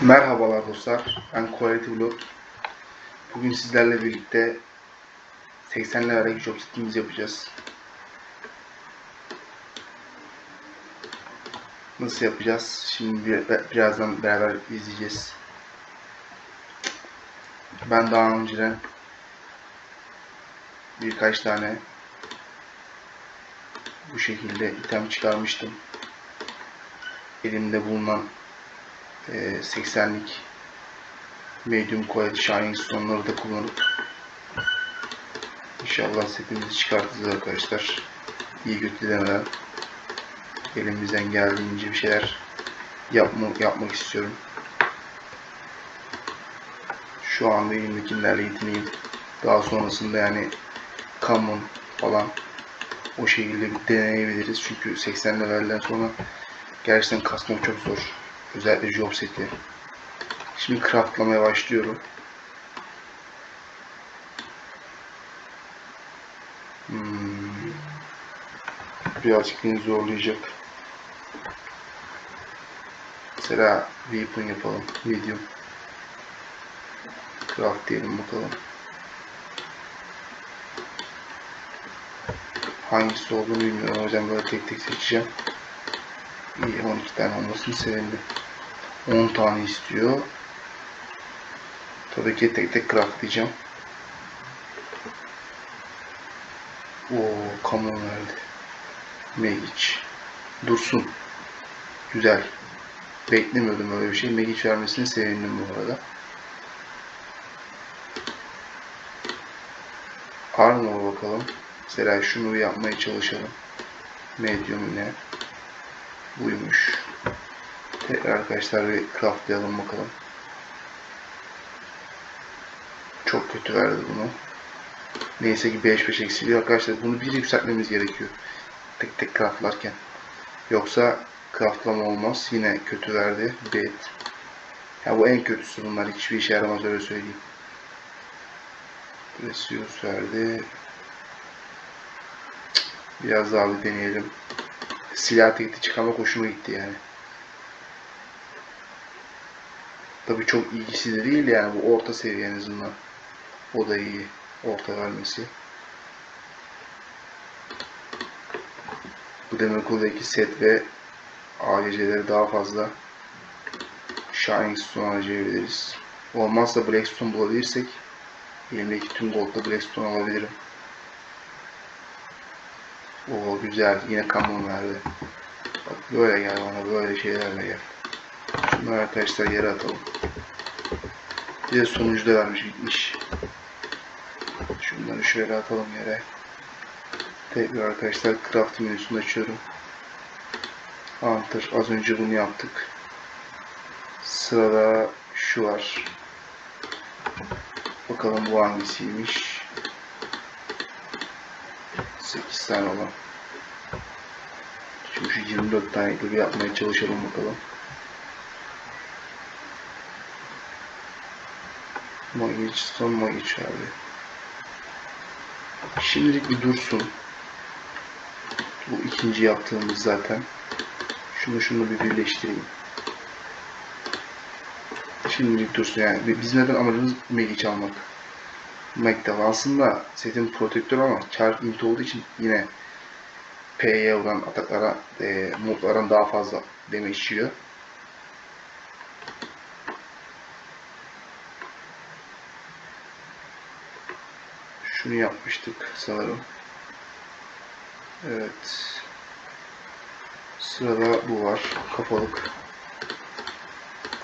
Merhabalar dostlar, ben Quality Vlog. Bugün sizlerle birlikte 80 lira job setimizi yapacağız. Nasıl yapacağız? Şimdi bir- birazdan beraber izleyeceğiz. Ben daha önceden birkaç tane bu şekilde item çıkarmıştım. Elimde bulunan e, 80'lik medium quality shining stone'ları da kullanıp inşallah setimizi çıkartacağız arkadaşlar. İyi kötü demeden elimizden geldiğince bir şeyler yapma, yapmak istiyorum. Şu anda elimdekilerle yetineyim. Daha sonrasında yani common falan o şekilde deneyebiliriz. Çünkü 80 levelden sonra gerçekten kasmak çok zor. Özellikle job seti. Şimdi craftlamaya başlıyorum. Hmm. Birazcık beni zorlayacak. Mesela weapon yapalım. Medium. Craft diyelim bakalım. Hangisi olduğunu bilmiyorum. O yüzden böyle tek tek seçeceğim. İyi 12 tane olmasını sevindim. 10 tane istiyor. Tabii ki tek tek craftlayacağım. Oo, common verdi. Magic. Dursun. Güzel. Beklemiyordum öyle bir şey. Magic vermesini sevindim bu arada. Armor'a bakalım. Mesela şunu yapmaya çalışalım. Medium yine. Buymuş. Tekrar arkadaşlar bir craftlayalım bakalım. Çok kötü verdi bunu. Neyse ki 5-5 eksiliyor arkadaşlar. Bunu bir yükseltmemiz gerekiyor. Tek tek craftlarken. Yoksa craftlama olmaz. Yine kötü verdi. Bad. Ya bu en kötüsü bunlar. Hiçbir işe yaramaz öyle söyleyeyim. Precious verdi. Biraz daha bir deneyelim. Silah tekli çıkarmak hoşuma gitti yani. Tabii çok ilgisi de değil yani bu orta seviye en azından. O da iyi. Orta vermesi. Bu demek oluyor ki set ve ACC'leri daha fazla Shining Stone harcayabiliriz. Olmazsa Blackstone bulabilirsek elimdeki tüm Gold'da Blackstone alabilirim. Oo güzel. Yine Common verdi. Bak böyle gel bana. Böyle şeylerle gel. Şunları arkadaşlar yere atalım. Bir de sonucu da vermiş gitmiş. Şunları şöyle atalım yere. Tekrar arkadaşlar craft menüsünü açıyorum. Hunter. Az önce bunu yaptık. Sırada şu var. Bakalım bu hangisiymiş. 8 tane olan. Şimdi şu 24 tane gibi yapmaya çalışalım bakalım. Magic, son Magic abi. Şimdilik bir dursun. Bu ikinci yaptığımız zaten. Şunu şunu bir birleştireyim. Şimdilik dursun yani. Biz neden amacımız Magic almak. Mac'te aslında setin protektör ama Charge int olduğu için yine P'ye olan ataklara, e, modlara daha fazla damage yiyor. Şunu yapmıştık sanırım. Evet. Sırada bu var. Kafalık.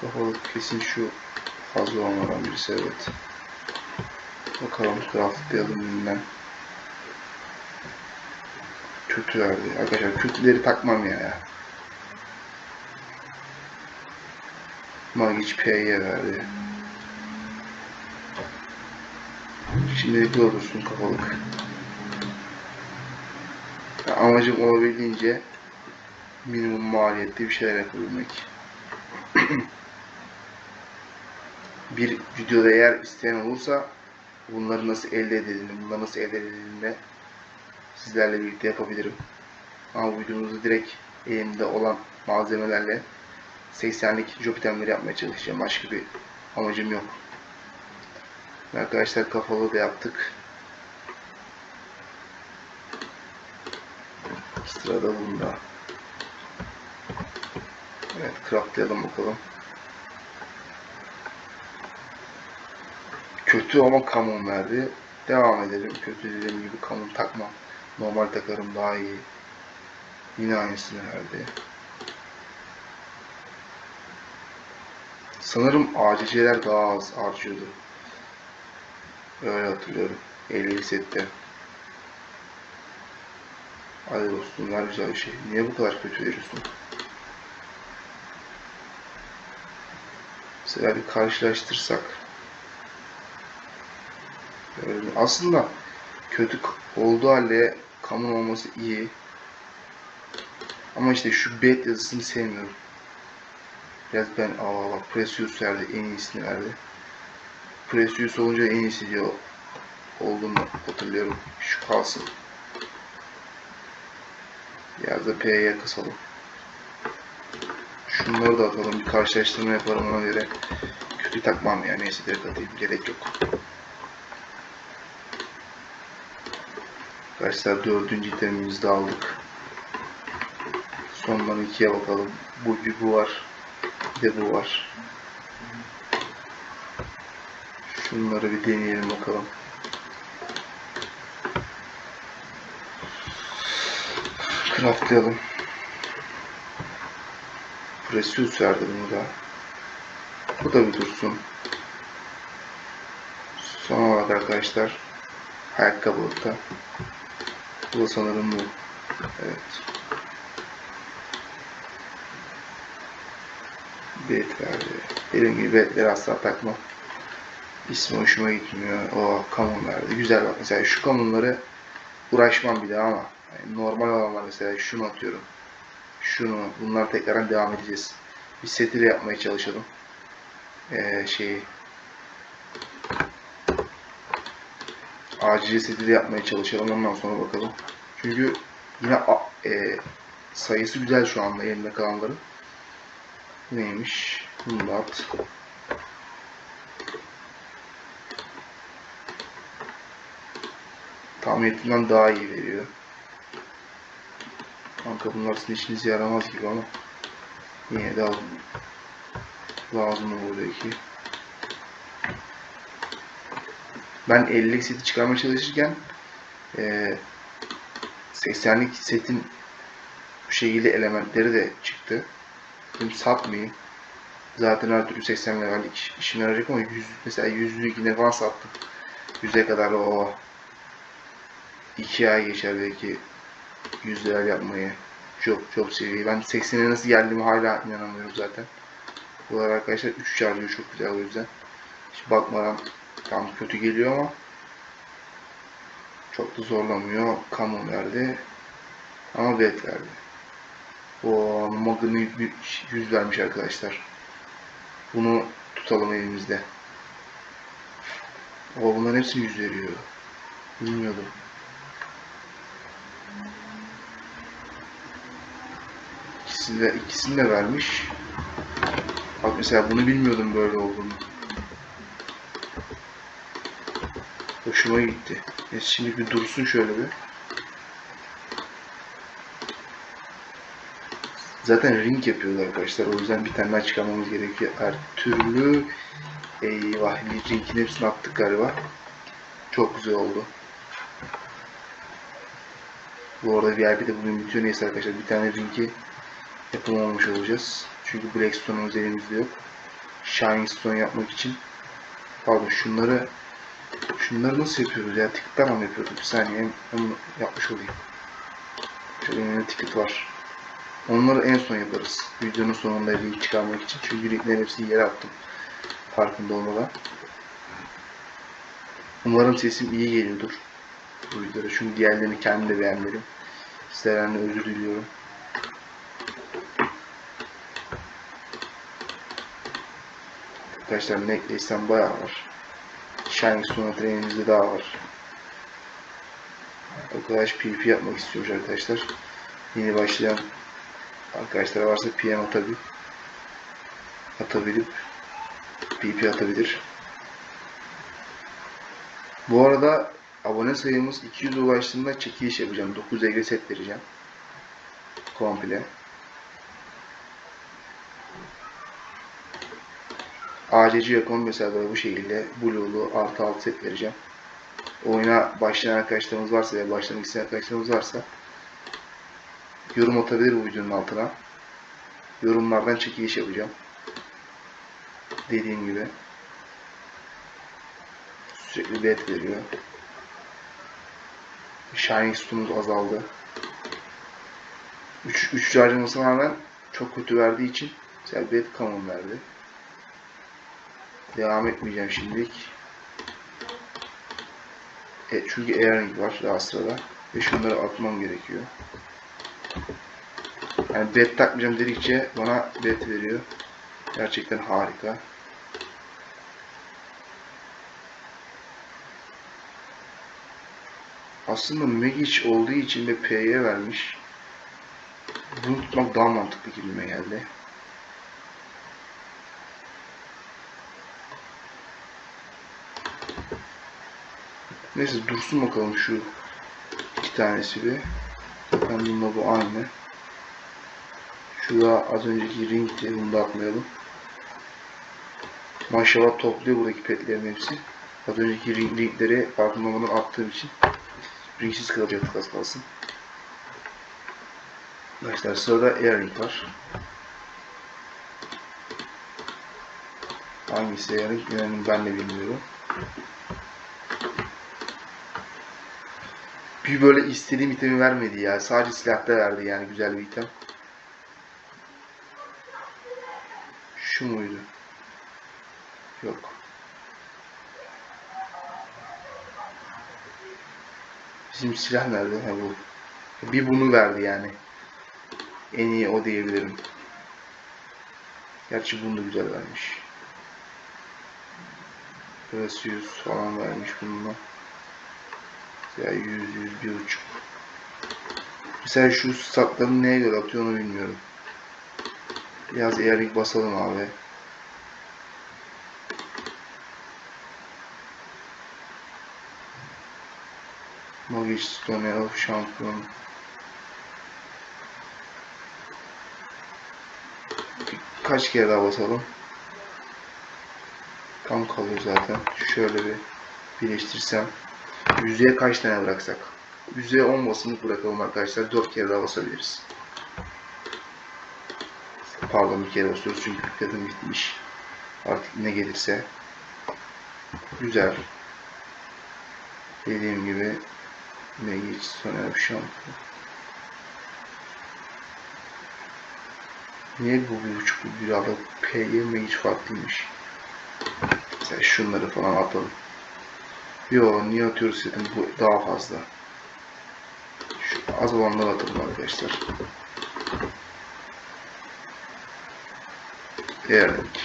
Kafalık kesin şu fazla olmadan birisi evet. Bakalım craftlayalım yeniden. Kötü verdi. Arkadaşlar kötüleri takmam ya. Magic P'ye verdi. Şimdilik de olursun kafalık. Ya amacım olabildiğince minimum maliyetli bir şeyler yapabilmek. bir videoda eğer isteyen olursa bunları nasıl elde edildiğini, bunları nasıl elde edildiğini sizlerle birlikte yapabilirim. Ama videomuzda direkt elimde olan malzemelerle 80'lik job itemleri yapmaya çalışacağım. Başka bir amacım yok. Arkadaşlar kafalı da yaptık. Sırada bunda. Evet craftlayalım bakalım. Kötü ama kamun verdi. Devam edelim. Kötü dediğim gibi kamun takmam. Normal takarım daha iyi. Yine aynısını verdi. Sanırım ACC'ler daha az harcıyordu. Öyle hatırlıyorum. 50 sette. Hadi dostum ver güzel bir şey. Niye bu kadar kötü veriyorsun? Mesela bir karşılaştırsak. Bir- aslında kötü olduğu halde kamun olması iyi. Ama işte şu bet yazısını sevmiyorum. Biraz ben aa bak Precious verdi en iyisini verdi. Precious olunca en iyisi diyor olduğunu hatırlıyorum. Şu kalsın. Biraz da P'ye kısalım. Şunları da atalım. Bir karşılaştırma yaparım ona göre. Kötü takmam ya. Neyse direkt atayım. Gerek yok. Arkadaşlar dördüncü itemimizi de aldık. Sondan ikiye bakalım. Bu, bu var. Bir de bu var. Şunları bir deneyelim bakalım. Craftlayalım. Precious verdi bunu da. Bu da bir dursun. Son olarak arkadaşlar ayakkabılıkta. Bu da sanırım bu. Evet. Bet verdi. Dediğim gibi betleri asla takmam. İsmi hoşuma gitmiyor. O kamun verdi. Güzel bak mesela şu kamunları uğraşmam bir daha ama yani normal olanlar mesela şunu atıyorum. Şunu bunlar tekrardan devam edeceğiz. Bir seti de yapmaya çalışalım. Ee, şeyi acil seti de yapmaya çalışalım ondan sonra bakalım. Çünkü yine e, sayısı güzel şu anda elinde kalanların. Neymiş? Bunu da at. Tahmin ettiğimden daha iyi veriyor. Kanka bunlar sizin işinize yaramaz gibi ama yine de alın. Lazım belki. Ben 50'lik seti çıkarmaya çalışırken eee 80'lik setin bu şekilde elementleri de çıktı. Dedim satmayayım. Zaten her türlü 80 levellik iş- işime yarayacak ama 100, mesela 100'lük yine falan sattım. 100'e kadar o 2 ay geçer belki 100 level yapmayı. Çok çok seviye. Ben 80'e nasıl geldiğimi hala inanamıyorum zaten. Bu arada arkadaşlar 3 çarpıyor çok güzel o yüzden. Hiç bakmadan tam kötü geliyor ama çok da zorlamıyor. Kamu verdi. Ama bet verdi. O Magnum 100 vermiş arkadaşlar. Bunu tutalım elimizde. O bunların hepsi 100 veriyor. Bilmiyordum. İkisini de, ikisini de vermiş. Bak mesela bunu bilmiyordum böyle olduğunu. Hoşuma gitti. Neyse şimdi bir dursun şöyle bir. Zaten ring yapıyorlar arkadaşlar. O yüzden bir tane daha çıkarmamız gerekiyor. Her türlü eyvah ringin hepsini attık galiba. Çok güzel oldu. Bu arada VIP'de bugün bitiyor. Neyse arkadaşlar bir tane ringi yapamamış olacağız. Çünkü Blackstone'umuz elimizde yok. Shining Stone yapmak için. Pardon şunları şunları nasıl yapıyoruz ya? Ticket'tan mı yapıyorduk? Bir saniye onu yapmış olayım. Şöyle yine ticket var. Onları en son yaparız. Videonun sonunda link çıkarmak için. Çünkü linklerin hepsini yere attım. Farkında olmadan. Umarım sesim iyi geliyordur. Bu videoda. Çünkü diğerlerini kendim de beğenmedim. Sizlerden de özür diliyorum. Arkadaşlar necklace'den bayağı var. Shining Sonata elimizde daha var. Arkadaş PvP yapmak istiyormuş arkadaşlar. Yeni başlayan arkadaşlar varsa PM tabi. atabilip PP atabilir. Bu arada abone sayımız 200 ulaştığında çekiliş yapacağım. 9 EG set vereceğim. Komple. ACC Yakon mesela böyle bu şekilde Blue'lu artı alt set vereceğim. Oyuna başlayan arkadaşlarımız varsa veya başlamak isteyen arkadaşlarımız varsa yorum atabilir bu videonun altına. Yorumlardan çekiliş yapacağım. Dediğim gibi. Sürekli bet veriyor. Shining Stone'umuz azaldı. 3 3 harcamasına rağmen çok kötü verdiği için mesela bet common verdi. Devam etmeyeceğim şimdilik. E, çünkü airing var daha sırada. Ve şunları atmam gerekiyor. Yani bet takmayacağım dedikçe bana bet veriyor. Gerçekten harika. Aslında Megic olduğu için de P'ye vermiş. Bunu tutmak daha mantıklı gibime geldi. Neyse dursun bakalım şu iki tanesi bir. Zaten bununla bu aynı. Şu da az önceki ringti. Bunu da atmayalım. Maşallah topluyor buradaki petlerin hepsi. Az önceki ring, ringleri farkında attığım için ringsiz kalacaktık az kalsın. Arkadaşlar sırada airing var. Hangisi airing inanın ben de bilmiyorum. Bir böyle istediğim itemi vermedi ya. Sadece silahta verdi yani güzel bir item. Şu muydu? Yok. Bizim silah nerede? Ha bu. Bir bunu verdi yani. En iyi o diyebilirim. Gerçi bunu da güzel vermiş. 100 falan vermiş bununla. Ya 100, 100, bir buçuk. Mesela şu statlarını neye göre atıyor onu bilmiyorum. Biraz airing basalım abi. Magic Stone of Champion. Kaç kere daha basalım? Tam kalıyor zaten. Şöyle bir birleştirsem. Yüzeye kaç tane bıraksak? Yüzeye 10 basımlık bırakalım arkadaşlar. 4 kere daha basabiliriz. Pardon bir kere basıyoruz çünkü pipletim bitmiş. Artık ne gelirse. Güzel. Dediğim gibi ne geç sonra bir şampiyon. Niye bu bir buçuk bu bir ada P'ye hiç farklıymış. Mesela şunları falan atalım. Yo niye atıyoruz dedim bu daha fazla. Şu az olanları atalım arkadaşlar. Değerlik.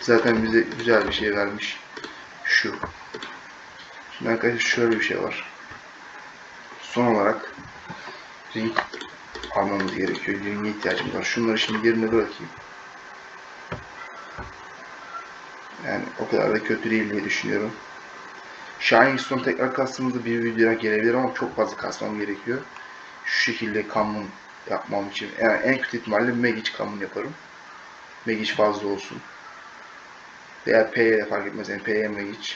Zaten bize güzel bir şey vermiş. Şu. Şimdi arkadaşlar şöyle bir şey var. Son olarak ring almamız gerekiyor. Ring'e ihtiyacımız var. Şunları şimdi yerine bırakayım. Yani o kadar da kötü değil diye düşünüyorum. Shining Stone tekrar kastığımızda bir videoya gelebilir ama çok fazla kasmam gerekiyor. Şu şekilde common yapmam için. Yani en kötü ihtimalle Magic common yaparım. Magic fazla olsun. Veya P'ye de fark etmez. Yani P'ye Magic.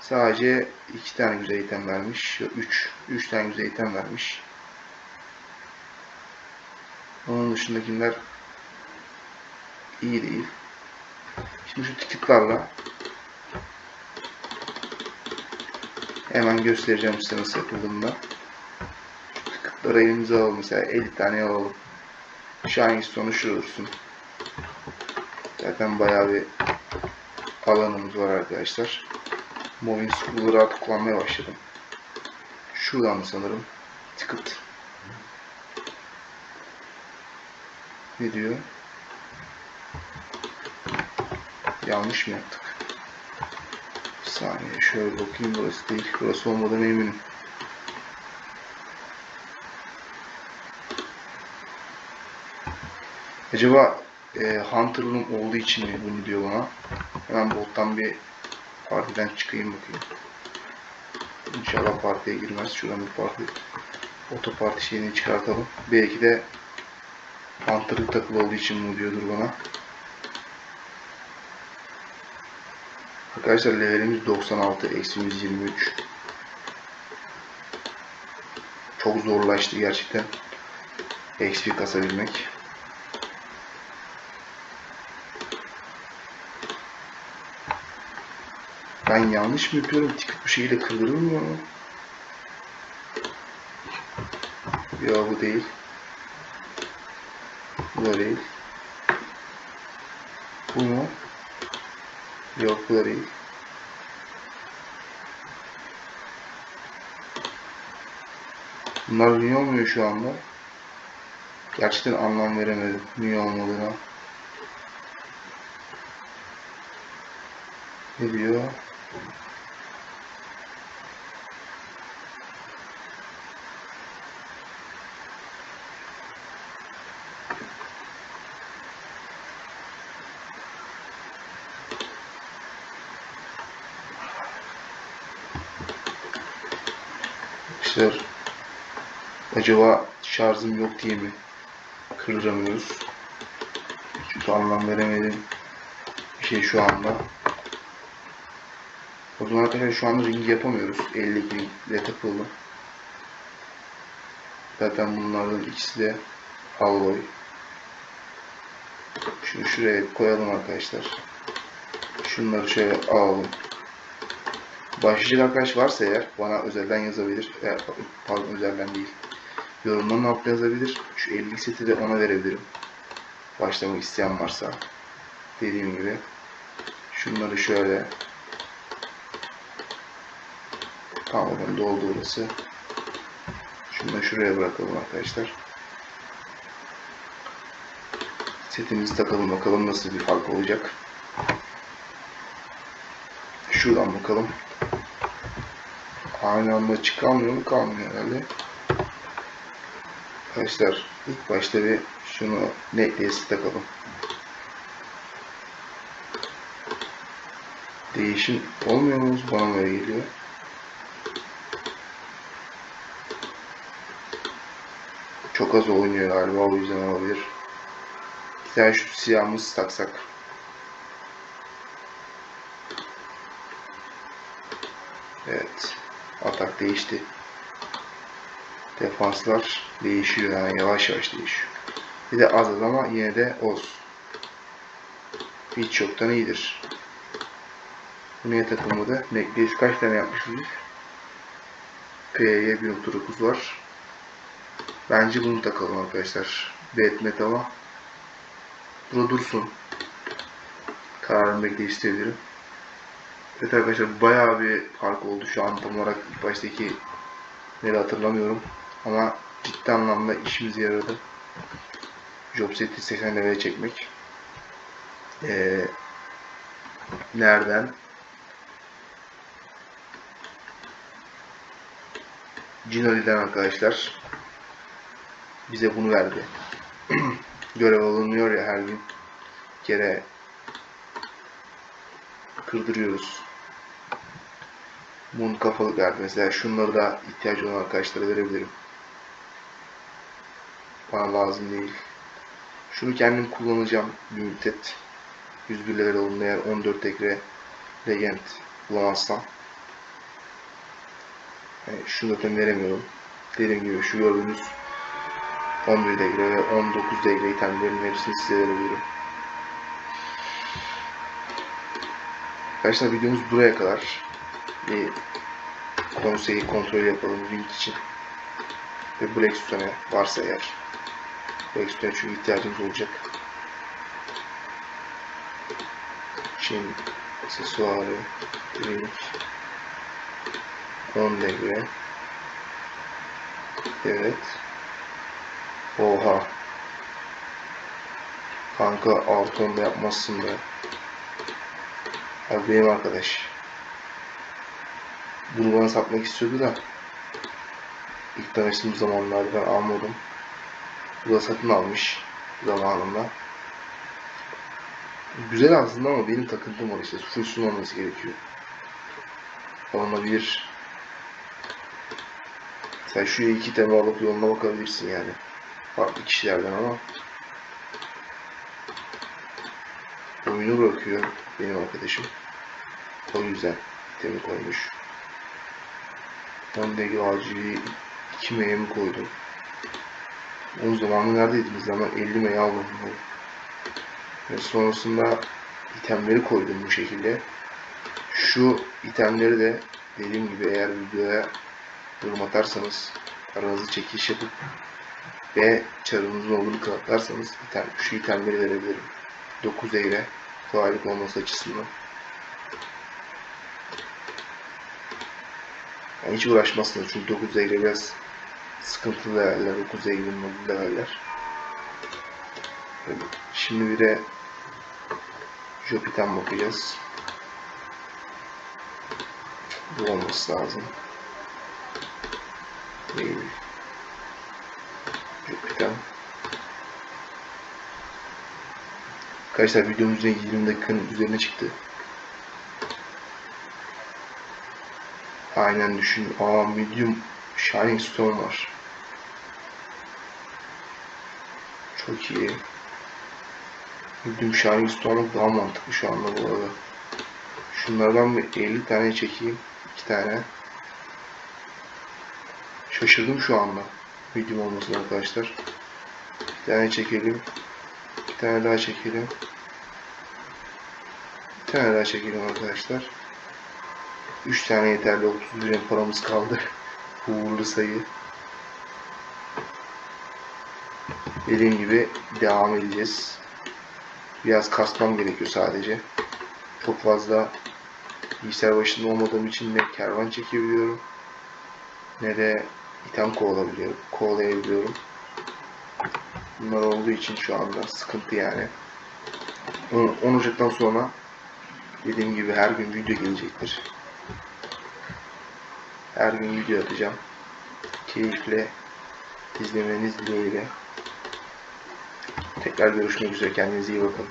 Sadece iki tane güzel item vermiş. Yok, üç. Üç tane güzel item vermiş. Onun dışındakiler iyi değil. Şimdi şu ticketlarla hemen göstereceğim size nasıl yapıldığını da. Ticketları elimize alalım mesela 50 tane alalım. Şu olursun. Zaten bayağı bir alanımız var arkadaşlar. Moving School'u rahat kullanmaya başladım. Şuradan sanırım? Ticket. Ne diyor? Yanlış mı yaptık? Bir saniye şöyle bakayım burası değil. Burası olmadığına eminim. Acaba e, Hunter Room olduğu için mi bunu diyor bana? Hemen bottan bir partiden çıkayım bakayım. İnşallah partiye girmez. Şuradan bir parti otoparti şeyini çıkartalım. Belki de Hunter'lık takılı olduğu için bunu diyordur bana. Arkadaşlar levelimiz 96, eksi 123. Çok zorlaştı gerçekten. XP kasabilmek. Ben yanlış mı yapıyorum? Tikip bir şeyle kırdırılmıyor mu? Ya bu değil. Bu da değil. Bu mu? Da değil. Bunlar niye olmuyor şu anda? Gerçekten anlam veremedim niye olmadığına. Ne diyor? Arkadaşlar acaba şarjım yok diye mi kırdıramıyoruz? Çünkü anlam veremedim bir şey şu anda. O zaman arkadaşlar şu anda ring yapamıyoruz. 52 ring ile takıldı. Zaten bunlardan ikisi de alloy. Şunu şuraya koyalım arkadaşlar. Şunları şöyle alalım. Başlayacak arkadaş varsa eğer bana özelden yazabilir. Eğer, pardon özelden değil. Yorumların altına yazabilir. Şu 50 seti de ona verebilirim. Başlamak isteyen varsa. Dediğim gibi. Şunları şöyle. Tamamen doldu burası. Şunu da şuraya bırakalım arkadaşlar. Setimizi takalım bakalım nasıl bir fark olacak. Şuradan bakalım. Aynı anda çıkamıyor mu? Kalmıyor herhalde. Arkadaşlar ilk başta bir şunu necklace'i takalım. Değişim olmuyor mu? Bana böyle geliyor. Çok az oynuyor galiba o yüzden olabilir. Bir tane şu siyahımızı taksak. Evet. Atak değişti. Defanslar değişiyor yani yavaş yavaş değişiyor. Bir de az ama yine de olsun. Hiç yoktan iyidir. Bu niye takılmadı? Necklace kaç tane yapmışız biz? P'ye 1.9 var. Bence bunu takalım arkadaşlar. Batmet ama burada dursun. Kararımı bekleyebilirim. Evet arkadaşlar bayağı bir fark oldu şu an tam olarak baştaki neri hatırlamıyorum. Ama ciddi anlamda işimize yaradı. Job seti 80 level'e çekmek. Ee, nereden? Cinoli'den arkadaşlar bize bunu verdi. Görev alınıyor ya her gün. Kere kırdırıyoruz. Moon kafalık verdi. Mesela şunları da ihtiyacı olan arkadaşlara verebilirim. Bana lazım değil. Şunu kendim kullanacağım bir müddet. 101 level olduğunda eğer 14 ekre legend bulamazsam. Yani şunu zaten veremiyorum. Dediğim gibi şu gördüğünüz 11 degre ve 19 degre itemlerin hepsini size verebilirim. Arkadaşlar videomuz buraya kadar. Bir konseyi kontrol yapalım link için. Ve Blackstone'e varsa eğer. Blackstone'e çünkü ihtiyacımız olacak. Şimdi aksesuarı, link, 10 degre. Evet. Oha. Kanka altı onda yapmazsın be. Abi benim arkadaş. Bunu bana satmak istiyordu da. İlk tanıştığım zamanlarda almadım. Bu da satın almış zamanında. Güzel aslında ama benim takıntım var işte. Fullsün olması gerekiyor. Olabilir. Sen şu iki tema alıp yoluna bakabilirsin yani. Farklı kişilerden ama oyunu bırakıyor benim arkadaşım. O yüzden temi koymuş. Ben de acili 2 meyve mi koydum? O zamanı neredeydiniz ama 50 meyve aldım. Ve sonrasında itemleri koydum bu şekilde. Şu itemleri de dediğim gibi eğer videoya yorum atarsanız aranızı çekiş yapıp ve çarınızın olduğunu kanıtlarsanız item, şu itemleri verebilirim. 9 eyle kolaylık olması açısından. Yani hiç uğraşmazsınız çünkü 9 eyle biraz sıkıntılı leveller, 9 eylülün modül leveller. Şimdi bir de Jupiter'den bakacağız. Bu olması lazım. Değil. Jupiter. Arkadaşlar videomuzun 20 dakikanın üzerine çıktı. Aynen düşün. Aa medium Shining Stone var. Çok iyi. Medium Shining Stone'luk daha mantıklı şu anda bu arada. Şunlardan bir 50 tane çekeyim. 2 tane. Şaşırdım şu anda. Medium olmasına arkadaşlar. Bir tane çekelim. Bir tane daha çekelim. Bir tane daha çekelim arkadaşlar. 3 tane yeterli. 30 lira paramız kaldı. Uğurlu sayı. Dediğim gibi devam edeceğiz. Biraz kasmam gerekiyor sadece. Çok fazla bilgisayar başında olmadığım için ne kervan çekebiliyorum ne de item kovalabiliyorum, kovalayabiliyorum. Bunlar olduğu için şu anda sıkıntı yani. 10 10 Ocak'tan sonra dediğim gibi her gün video gelecektir. Her gün video atacağım. Keyifle izlemeniz dileğiyle. Tekrar görüşmek üzere. Kendinize iyi bakın.